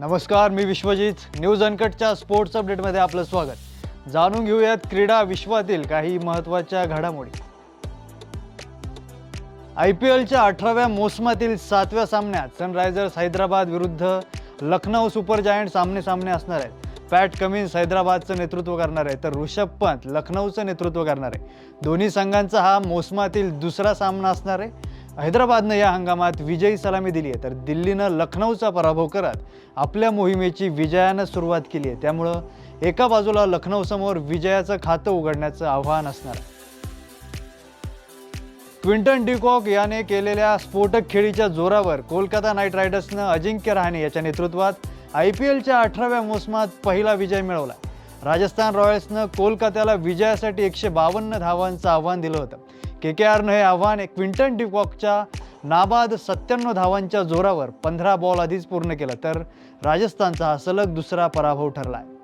नमस्कार मी विश्वजित. न्यूज अनकटच्या स्पोर्ट्स अपडेटमध्ये आपलं स्वागत. जाणून घेऊयात क्रीडा विश्वातील काही महत्त्वाच्या घडामोडी. आय पी एलच्या अठराव्या मोसमातील सातव्या सामन्यात सनरायझर्स हैदराबाद विरुद्ध लखनौ सुपर जायंट सामने सामने असणार आहेत. पॅट कमिन्स हैदराबादचं नेतृत्व करणार आहे तर ऋषभ पंत लखनौचं नेतृत्व करणार आहे दोन्ही संघांचा हा मोसमातील दुसरा सामना असणार आहे. हैदराबादनं या हंगामात विजयी सलामी दिली आहे. तर दिल्लीनं लखनौचा पराभव करत आपल्या मोहिमेची विजयानं सुरुवात केली आहे. त्यामुळं एका बाजूला लखनौसमोर विजयाचं खातं उघडण्याचं आव्हान असणार आहे. क्विंटन डिकॉक याने केलेल्या स्फोटक खेळीच्या जोरावर कोलकाता नाईट रायडर्सनं अजिंक्य रहाणे याच्या नेतृत्वात आय पी एलच्या अठराव्या मोसमात पहिला विजय मिळवला. राजस्थान रॉयल्सनं कोलकात्याला विजयासाठी एकशे बावन्न धावांचं आव्हान दिलं होतं. के के आरनं हे आव्हान क्विंटन डिकॉकच्या नाबाद सत्त्याण्णव धावांच्या जोरावर पंधरा बॉल आधीच पूर्ण केलं तर राजस्थानचा हा सलग दुसरा पराभव ठरला आहे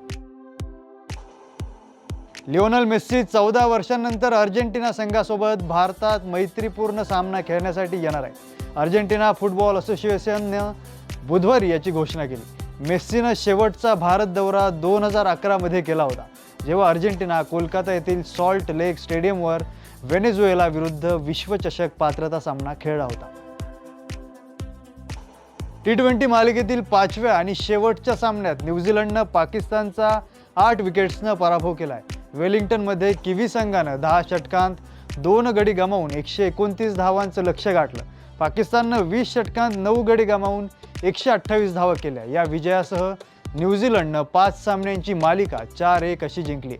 लिओनल मेस्सी चौदा वर्षांनंतर अर्जेंटिना संघासोबत भारतात मैत्रीपूर्ण सामना खेळण्यासाठी येणार आहे. अर्जेंटिना फुटबॉल असोसिएशननं बुधवारी याची घोषणा केली. मेस्सीनं शेवटचा भारत दौरा दोन हजार अकरामध्ये केला होता जेव्हा अर्जेंटिना कोलकाता येथील सॉल्ट लेक स्टेडियमवर व्हेनेझुएला विरुद्ध विश्वचषक पात्रता सामना खेळला होता. टी ट्वेंटी मालिकेतील पाचव्या आणि शेवटच्या सामन्यात न्यूझीलंडनं पाकिस्तानचा आठ विकेट्सनं पराभव केला आहे वेलिंग्टनमध्ये किवी संघानं दहा षटकांत दोन गडी गमावून एकशे एकोणतीस धावांचं लक्ष गाठलं. पाकिस्ताननं वीस षटकांत नऊ गडी गमावून एकशे अठ्ठावीस धावा केल्या. या विजयासह न्यूझीलंडनं पाच सामन्यांची मालिका चार एक अशी जिंकली.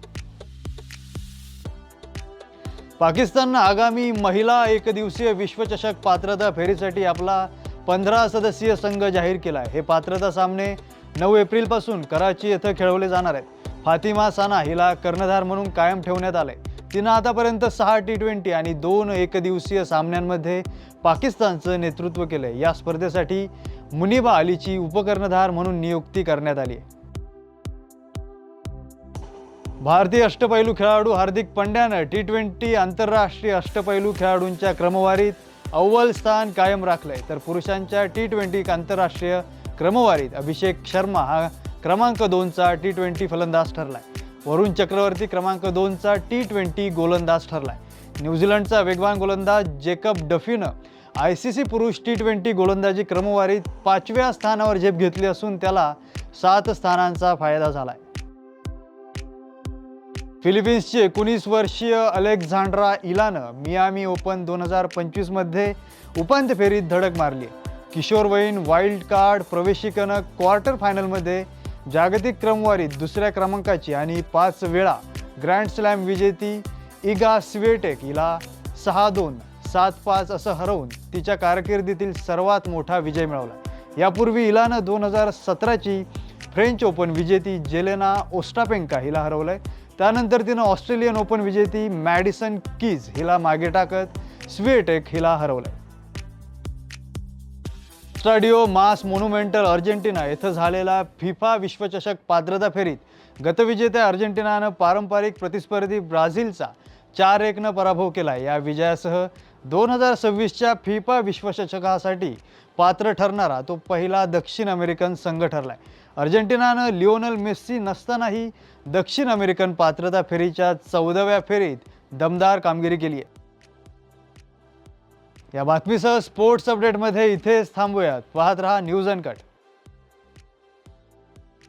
पाकिस्ताननं आगामी महिला एकदिवसीय विश्वचषक पात्रता फेरीसाठी आपला पंधरा सदस्यीय संघ जाहीर केला आहे हे पात्रता सामने नऊ एप्रिलपासून कराची येथे खेळवले जाणार आहेत. फातिमा साना हिला कर्णधार म्हणून कायम ठेवण्यात आलंय. तिनं आतापर्यंत सहा टी ट्वेंटी आणि दोन एकदिवसीय सामन्यांमध्ये पाकिस्तानचं नेतृत्व केलंय. या स्पर्धेसाठी मुनिबा अलीची उपकर्णधार म्हणून नियुक्ती करण्यात आली आहे. भारतीय अष्टपैलू खेळाडू हार्दिक पंड्यानं टी ट्वेंटी आंतरराष्ट्रीय अष्टपैलू खेळाडूंच्या क्रमवारीत अव्वल स्थान कायम राखलंय. तर पुरुषांच्या टी ट्वेंटी आंतरराष्ट्रीय क्रमवारीत अभिषेक शर्मा हा क्रमांक दोनचा टी ट्वेंटी फलंदाज ठरलाय. वरुण चक्रवर्ती क्रमांक दोनचा टी ट्वेंटी गोलंदाज ठरलाय. न्यूझीलंडचा वेगवान गोलंदाज जेकब डफीनं आय सी सी पुरुष टी ट्वेंटी गोलंदाजी क्रमवारीत पाचव्या स्थानावर झेप घेतली असून त्याला सात स्थानांचा फायदा झालाय. फिलिपिन्सची एकोणीस वर्षीय अलेक्झांड्रा इलानं मियामी ओपन दोन हजार पंचवीसमध्ये उपांत्य फेरीत धडक मारली. किशोरवयीन वाईल्ड कार्ड प्रवेशिकेनं क्वार्टर फायनलमध्ये जागतिक क्रमवारीत दुसऱ्या क्रमांकाची आणि पाच वेळा ग्रँड स्लॅम विजेती इगा स्वेटेक हिला सहा दोन सात पाच असं हरवून तिच्या कारकिर्दीतील सर्वात मोठा विजय मिळवला. यापूर्वी इलानं दोन हजार सतराची फ्रेंच ओपन विजेती जेलेना ओस्टापेंका हिला हरवलं आहे त्यानंतर तिनं ऑस्ट्रेलियन ओपन विजेती मॅडिसन कीज हिला मागे टाकत स्वेटेक हिला हरवलं स्टाडिओ मास मोन्युमेंटल अर्जेंटिना येथे झालेला फिफा विश्वचषक पात्रता फेरीत गतविजेत्या अर्जेंटिनानं पारंपरिक प्रतिस्पर्धी ब्राझीलचा चार एकनं पराभव केला या विजयासह दोन हजार सव्वीसच्या फिफा विश्वचषकासाठी पात्र ठरणारा तो पहिला दक्षिण अमेरिकन संघ ठरला आहे अर्जेंटिनानं लिओनल मेस्सी नसतानाही दक्षिण अमेरिकन पात्रता फेरीच्या चौदाव्या फेरीत दमदार कामगिरी केली आहे या बातमीसह स्पोर्ट्स अपडेटमध्ये इथेच थांबूयात. पाहत रहा न्यूज अनकट.